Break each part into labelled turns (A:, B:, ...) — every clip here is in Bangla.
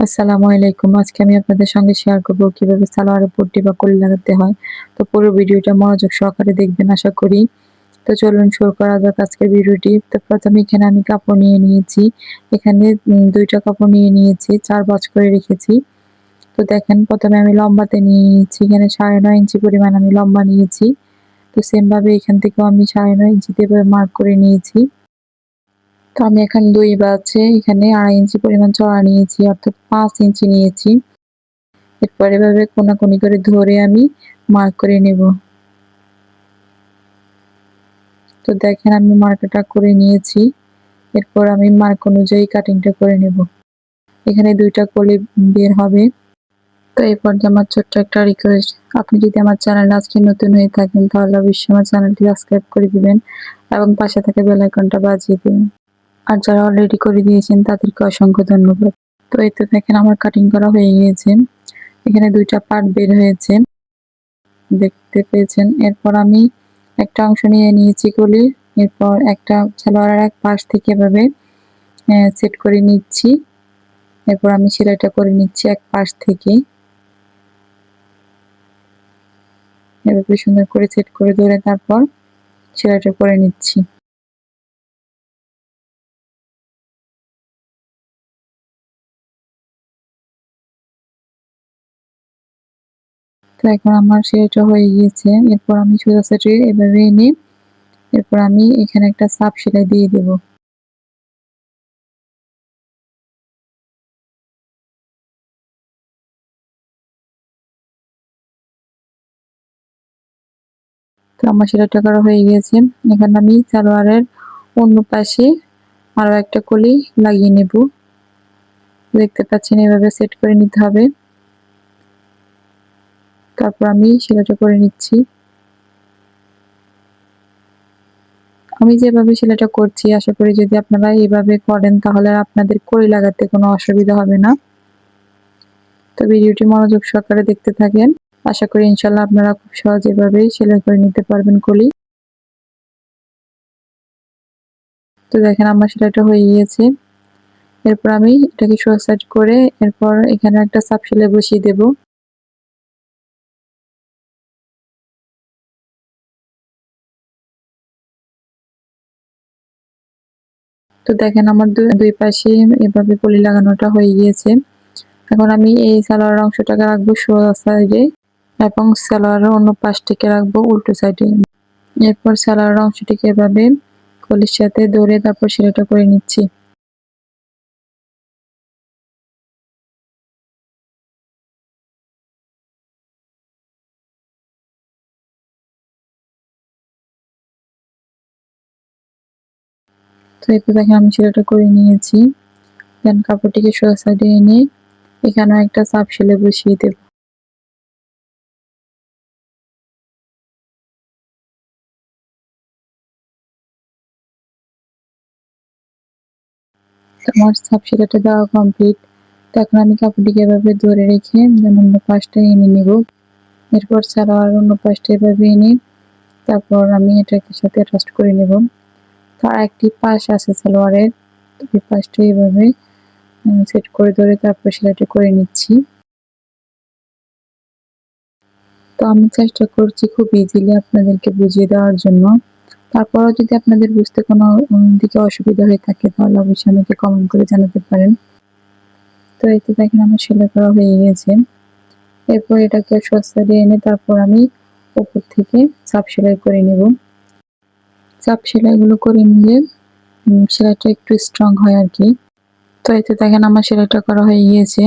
A: আসসালামু আলাইকুম। আজকে আমি আপনাদের সঙ্গে শেয়ার করব কীভাবে সালোয়ারের পট্টি বা কলি লাগাতে হয়। তো পুরো ভিডিওটা মনোযোগ সহকারে দেখবেন, আশা করি। তো চলুন শুরু করা যাক আজকের ভিডিওটি। তো প্রথমে এখানে আমি কাপড় নিয়ে নিয়েছি। এখানে দুইটা কাপড় নিয়ে নিয়েছি, চার বাজ করে রেখেছি। তো দেখেন, প্রথমে আমি লম্বাতে নিয়ে নিয়েছি। এখানে সাড়ে নয় ইঞ্চি পরিমাণ আমি লম্বা নিয়েছি। তো সেমভাবে এখান থেকেও আমি সাড়ে নয় ইঞ্চিতে মার্ক করে নিয়েছি। তো আমি এখানে দুই বাজে, এখানে আড়াই ইঞ্চি পরিমাণ চড়া নিয়েছি, অর্থাৎ পাঁচ ইঞ্চি নিয়েছি। এরপর এভাবে কোনাকুনি করে ধরে আমি মার্ক করে নেব। তো দেখেন আমি মার্কটা করে নিয়েছি, এরপর আমি মার্ক অনুযায়ী কাটিংটা করে নেব। এখানে দুইটা কলি বের হবে। তো এই পর্যায়ে আমার ছোট্ট একটা রিকোয়েস্ট আপনি যদি আমার চ্যানেল আজকে নতুন হয়ে থাকেন, তাহলে অবশ্যই আমার চ্যানেলটি সাবস্ক্রাইব করে দিবেন এবং পাশে থাকা বেল আইকনটা বাজিয়ে দিবেন। আর যারা অলরেডি করে দিয়েছেন, তাদেরকে অসংখ্য ধন্যবাদ। তো এই তো দেখেন আমার কাটিং করা হয়ে গিয়েছে। এখানে দুইটা পার্ট বের হয়েছে। দেখতে পেয়েছেন? এরপর আমি একটা অংশ নিয়ে নিয়েছি কলি এরপর একটা সালোয়ারের এক পাশ থেকে এভাবে সেট করে নিচ্ছি। এরপর আমি সেলাইটা করে নিচ্ছি এক পাশ থেকে। এভাবে সুন্দর করে সেট করে ধরে তারপর সেলাইটা করে নিচ্ছি। তো এখন আমার সেটা হয়ে গিয়েছে। এরপর আমি সোজা সেটে এভাবে এনে এরপর আমি এখানে একটা সাপ সেলাই দিয়ে দেব। তো আমার সেলাইটা করা হয়ে গিয়েছে। এখানে আমি সালোয়ারের অন্য পাশে আরও একটা কলি লাগিয়ে নেব। দেখতে পাচ্ছেন এভাবে সেট করে নিতে হবে। তারপর আমি সেলাইটা করে নিচ্ছি। আমি যেভাবে সেলাইটা করছি, আশা করি যদি আপনারা এইভাবে করেন, তাহলে আপনাদের কড়ি লাগাতে কোনো অসুবিধা হবে না। তো ভিডিওটি মনোযোগ সহকারে দেখতে থাকেন। আশা করি ইনশাল্লাহ আপনারা খুব সহজ এভাবে সেলাই করে নিতে পারবেন কলি। তো দেখেন, আমার সেলাইটা হয়ে গিয়েছে। এরপর আমি এটাকে সাইড করে, এরপর এখানে একটা সাপ সেলাই বসিয়ে দেবো। তো দেখেন আমার দুই পাশে এভাবে পলি লাগানোটা হয়ে গিয়েছে। এখন আমি এই সালোয়ার অংশটাকে রাখব সোজা সাইডে এবং সালোয়ারের অন্য পাশটিকে রাখব উল্টো সাইডে। এরপর সালোয়ার অংশটিকে এভাবে কলির সাথে ধরে তারপর সেলাইটা করে নিচ্ছি। তো এরপর দেখেন আমি সেলাইটা করে নিয়েছি। দেন কাপড়টিকে সোজা সাইডে এনে এখানে একটা চাপ সেলে বসিয়ে দেব। আমার সাপ সেলাইটা দেওয়া কমপ্লিট তো এখন আমি কাপড়টিকে এভাবে ধরে রেখে দেন অন্য পাশটা এনে নেব। এরপর ছাড়া আর অন্য পাশটা এভাবে এনে তারপর আমি এটাকে সাথে অ্যাটাচ করে নেব। তার একটি পাশ আছে সালোয়ারের এই পাশটা এইভাবে সেট করে ধরে তারপর সেলাইটা করে নিচ্ছি। তো আমি চেষ্টা করছি খুব ইজিলি আপনাদেরকে বুঝিয়ে দেওয়ার জন্য। তারপরও যদি আপনাদের বুঝতে কোনো দিকে অসুবিধা হয়ে থাকে, তাহলে অবশ্যই আমাকে কমেন্ট করে জানাতে পারেন। তো এতে দেখেন আমার সেলাই করা হয়ে গেছে। এরপর এটাকে সস্তা দিয়ে এনে তারপর আমি উপর থেকে চাপ সেলাই করে নেব। চাপ সেলাইগুলো করে নিলে সেলাইটা একটু স্ট্রং হয় আর কি। তো এতে দেখেন আমার সেলাইটা করা হয়ে গিয়েছে।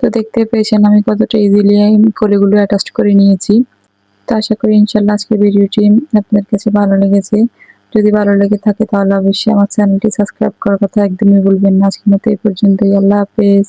A: তো দেখতে পেয়েছেন আমি কতটা ইজিলি কলিগুলো অ্যাটাচ করে নিয়েছি। তো আশা করি ইনশাল্লাহ আজকে ভিডিওটি আপনার কাছে ভালো লেগেছে। যদি ভালো লেগে থাকে তাহলে অবশ্যই আমার চ্যানেলটি সাবস্ক্রাইব করার কথা একদমই বলবেন না। আজকের মতো এই পর্যন্তই। আল্লাহ হাফেজ।